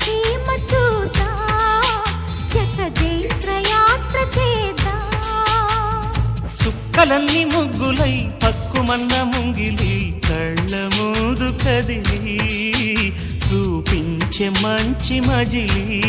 సీమ చూతా జతదే ప్రయాత్ర చుక్కలన్నీ ముగ్గులై పక్కుమన్న ముంగిలి కళ్ళ మూదు కదిలి చూపించే మంచి మజిలీ.